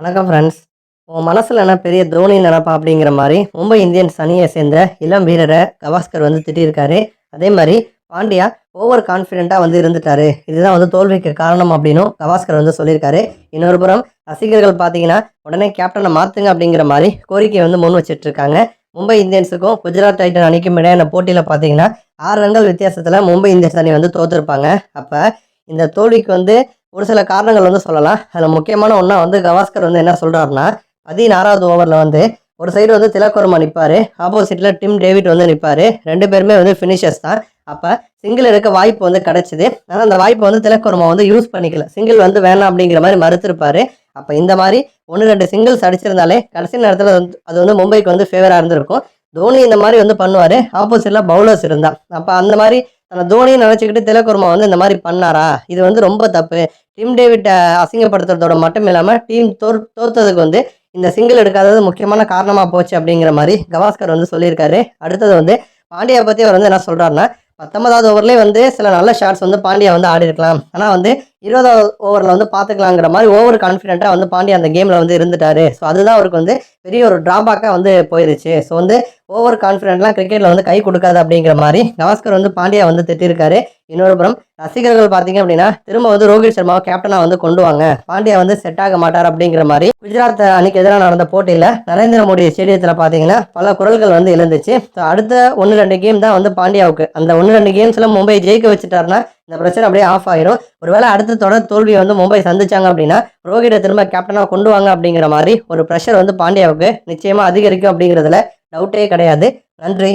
வணக்கம் ஃப்ரெண்ட்ஸ் உன் மனசில் என்ன பெரிய தோனி நினப்பா அப்படிங்கிற மாதிரி மும்பை இந்தியன்ஸ் அணியை சேர்ந்த இளம் வீரரை கவாஸ்கர் வந்து திட்டியிருக்காரு. அதே மாதிரி பாண்டியா ஓவர் கான்ஃபிடென்ட்டாக வந்து இருந்துட்டாரு. இதுதான் வந்து தோல்விக்கு காரணம் அப்படின்னும் கவாஸ்கர் வந்து சொல்லியிருக்காரு. இன்னொரு புறம் ரசிகர்கள் பார்த்தீங்கன்னா உடனே கேப்டனை மாற்றுங்க அப்படிங்கிற மாதிரி கோரிக்கை வந்து முன் வச்சிட்ருக்காங்க மும்பை இந்தியன்ஸுக்கும் குஜராத் டைட்டன் அணிக்கும் இடையான போட்டியில் பார்த்தீங்கன்னா ஆறு ரன்கள் வித்தியாசத்தில் மும்பை இந்தியன்ஸ் அணி வந்து தோற்றுருப்பாங்க அப்போ இந்த தோல்விக்கு வந்து ஒரு சில காரணங்கள் வந்து சொல்லலாம். அதில் முக்கியமான ஒன்றா வந்து கவாஸ்கர் வந்து என்ன சொல்கிறாருன்னா பதினாறாவது ஓவரில் வந்து ஒரு சைடு வந்து திலக்கோர்மா நிற்பார் ஆப்போசிட்டில் டிம் டேவிட் வந்து நிற்பார் ரெண்டு பேருமே வந்து ஃபினிஷர்ஸ் தான். அப்போ சிங்கிள் எடுக்க வாய்ப்பு வந்து கிடச்சிது. ஆனால் அந்த வாய்ப்பை வந்து திலக்கோரமா வந்து யூஸ் பண்ணிக்கல. சிங்கிள் வந்து வேணாம் அப்படிங்கிற மாதிரி மறுத்திருப்பார். அப்போ இந்த மாதிரி ஒன்று ரெண்டு சிங்கிள்ஸ் அடிச்சிருந்தாலே கடைசி நேரத்தில் வந்து அது வந்து மும்பைக்கு வந்து ஃபேவராக இருந்திருக்கும். தோனி இந்த மாதிரி வந்து பண்ணுவார். ஆப்போசிட்டில் பவுலர்ஸ் இருந்தால் அப்போ அந்த மாதிரி தன்னை தோனியை நினச்சிக்கிட்டு திலக்கோர்மா வந்து இந்த மாதிரி பண்ணாரா? இது வந்து ரொம்ப தப்பு. டிம் டேவிட்டை அசிங்கப்படுத்துறதோட மட்டும் இல்லாமல் டீம் தோற் தோற்றதுக்கு வந்து இந்த சிங்கிள் எடுக்காதது முக்கியமான காரணமாக போச்சு அப்படிங்கிற மாதிரி கவாஸ்கர் வந்து சொல்லியிருக்காரு. அடுத்தது வந்து பாண்டியா பற்றி அவர் வந்து என்ன சொல்கிறாருன்னா பத்தொன்பதாவது ஓவர்லேயே வந்து சில நல்ல ஷாட்ஸ் வந்து பாண்டியா வந்து ஆடி இருக்கலாம் ஆனால் வந்து இருபதாவது ஓவரில் வந்து பார்த்துக்கலாங்கிற மாதிரி ஓவர் கான்ஃபிடென்ட்டாக வந்து பாண்டியா அந்த கேமில் வந்து இருந்துட்டாரு. ஸோ அதுதான் அவருக்கு வந்து பெரிய ஒரு ட்ராபேக்காக வந்து போயிருச்சு. ஸோ வந்து ஓவர் கான்ஃபிடென்ட்லாம் கிரிக்கெட்டில் வந்து கை கொடுக்காது அப்படிங்கிற மாதிரி கவாஸ்கர் வந்து பாண்டியா வந்து திட்டிருக்காரு. இன்னொரு புறம் ரசிகர்கள் பார்த்தீங்க அப்படின்னா திரும்ப வந்து ரோஹித் சர்மாவை கேப்டனாக வந்து கொண்டு வாங்க. பாண்டியா வந்து செட் ஆக மாட்டார் அப்படிங்கிற மாதிரி குஜராத் அணிக்கு எதிராக நடந்த போட்டியில் நரேந்திர மோடி ஸ்டேடியத்தில் பார்த்தீங்கன்னா பல குரல்கள் வந்து எழுந்துச்சு. ஸோ அடுத்த ஒன்று ரெண்டு கேம் தான் வந்து பாண்டியாவுக்கு. அந்த ஒன்று ரெண்டு கேம்ஸில் மும்பை ஜெயிக்க வச்சுட்டாருன்னா இந்த பிரச்சனை அப்படியே ஆஃப் ஆயிரும். ஒருவேளை அடுத்த தொடர் தோல்வியை வந்து மும்பை சந்திச்சாங்க அப்படின்னா ரோஹித்தை திரும்ப கேப்டனாக கொண்டு வாங்க அப்படிங்கிற மாதிரி ஒரு ப்ரெஷர் வந்து பாண்டியாவுக்கு நிச்சயமாக அதிகரிக்கும் அப்படிங்கிறதுல டவுட்டே கிடையாது. நன்றி.